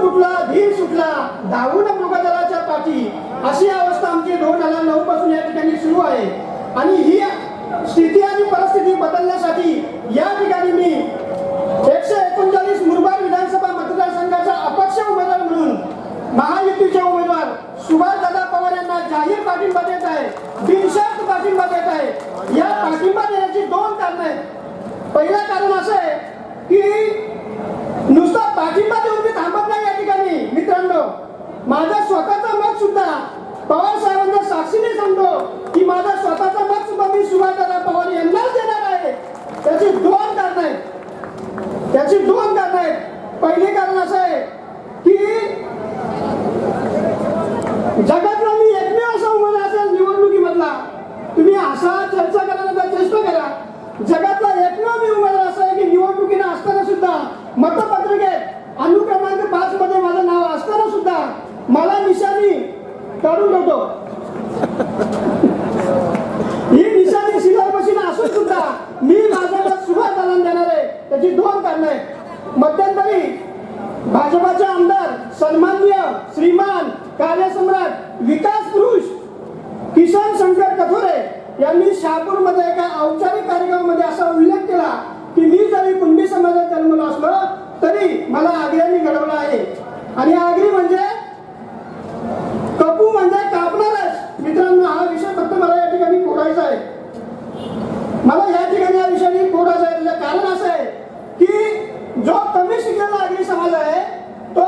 ऊर फुटला धीर सुटला धावून मृगदलाच्या पाठी. अशी अवस्था आमची दोन हजार नऊ पासून या ठिकाणी सुरू आहे. आणि ही स्थिती आणि परिस्थिती बदलण्यासाठी या ठिकाणी मी एकशे एकोणचाळीस मुरबाड विधानसभा मतदारसंघाचा अपक्ष उमेदवार म्हणून महायुतीचे उमेदवार सुभाषदादा पवार यांना जाहीर पाठिंबा देत आहे बिनशर्त पाठिंबा देत आहे. या पाठिंबा देण्याची दोन कारण आहेत. पहिलं कारण असं आहे की नुसता पाठिंबा देऊन मी थांबत नाही या ठिकाणी मित्रांनो माझा स्वतःचा मत सुद्धा पवार साहेबांच्या साक्षीने सांगतो की माझा स्वतःचा मत सुद्धा मी सुभाषदादा पवार यांनाच देणार आहे. त्याची दोन कारण आहेत. त्याची दोन कारण आहेत. पहिले कारण असं आहे की जगात मी एकमेव असा उमेदवार असेल निवडणुकीमधला तुम्ही असा चर्चा करायला चेष्टा करा जगातला एकमेव मी उमेदवार असा आहे की निवडणुकीला असताना सुद्धा मतपत्रिकेत अनुक्रमांक पाच मध्ये माझं नाव असताना सुद्धा मला निशाणी काढून ठेवतो ही निशाणी शिलार मशीन असून सुद्धा मी माझं सुरुवात सुभाष दालन देणार आहे. त्याची दोन कारण आहेत. मध्यंतरी भाजपाचे आमदार सन्माननीय श्रीमान कार्यसम्राट विकास पुरुष किशन शंकर कथोरे यांनी शहापूरमध्ये एका औपचारिक कार्यक्रमामध्ये असा उल्लेख केला की मी जरी कुणबी समाजात जन्मलो असलो तरी मला आग्र्यांनी घडवलं आहे. आणि आग्री म्हणजे कपू म्हणजे कापणारच मित्रांनो हा विषय फक्त मला या ठिकाणी फोडायचा आहे. मला या ठिकाणी या विषयाने बोलायचं आहे? त्याचं कारण असं आहे की जो कमी शिकलेला आगरी समाज आहे तो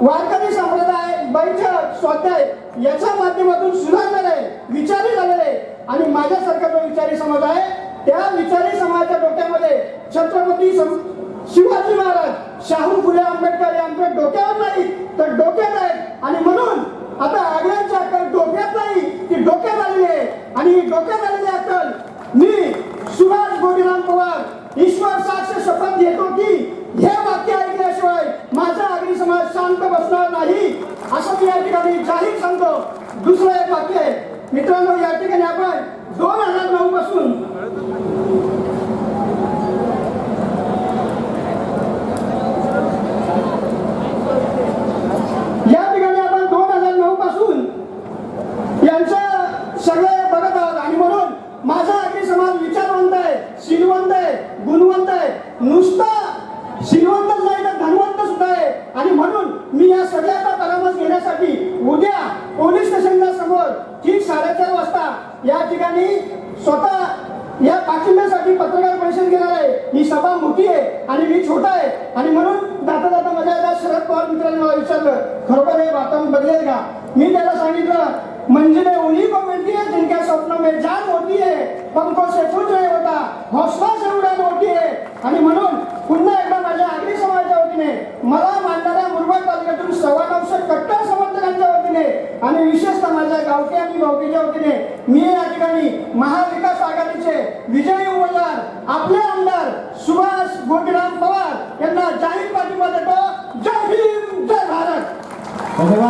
वारकरी संप्रदाय बैठक स्वाध्याय याच्या माध्यमातून सुधारणार आहे विचारी झालेला आहे. आणि माझ्यासारखा जो विचारी समाज आहे त्या विचारी समाजाच्या डोक्यामध्ये छत्रपती शिवाजी महाराज शाहू फुले आंबेडकर हे आमच्या डोक्यावर नाही तर डोक्यात आहेत आणि म्हणून आता आग्र्यांची अक्कल डोक्यात नाही ती डोक्यात आलेली आहे. आणि डोक्यात आलेली अक्कल मी सुभाष गोविंदराम पवार ईश्वर साक्ष शपथ घेतो की हे वाक्य ऐकल्याशिवाय माझा आगरी समाज शांत बसणार नाही असं मी या ठिकाणी जाहीर सांगतो. दुसरं एक वाक्य आहे. मित्रांनो या ठिकाणी आपण दोन हजार नऊ पासून या ठिकाणी आपण दोन हजार नऊ पासून यांचं सगळे बघत आहोत आणि म्हणून माझा अगदी समाज विचारवंत आहे श्रीवंत आहे गुणवंत आहे. नुसता श्रीवंतच नाही तर धनवंत सुद्धा आहे. आणि म्हणून मी या सगळ्याचा परामर्श घेण्यासाठी उद्या पोलीस स्टेशनच्या समोर ठीक साडेचार वाजता या ठिकाणी स्वतः या पाठिंब्यासाठी पत्रकार परिषद घेणार आहे. ही सभा मोठी आहे आणि मी छोटा आहे. आणि म्हणून जाता जाता माझ्या शरद पवार मित्रांनी मला विचारलं खरोखर हे वातावरण बदलेल का? मी त्याला सांगितलं मंजिलें उन्हीं को मिलती है जिनके स्वप्नों में जान होती है पंखों से कुछ रहे होता हौसला से उड़ान होती है। आणि म्हणून पुन्हा एकदा माझ्या आगरी समाजाच्या वतीने मला मानणाऱ्या मुरबाड तालुक्यातून सव्वा नऊशे कट्टर समर्थकांच्या वतीने आणि विशेषतः माझ्या गावठी आणि गावकीच्या वतीने मी या ठिकाणी महाविकास आघाडीचे विजयी उमेदवार आपले आमदार सुभाष गोपीराम पवार यांना जाहीर पाठिंबा देतो. जय हिंद जय भारत.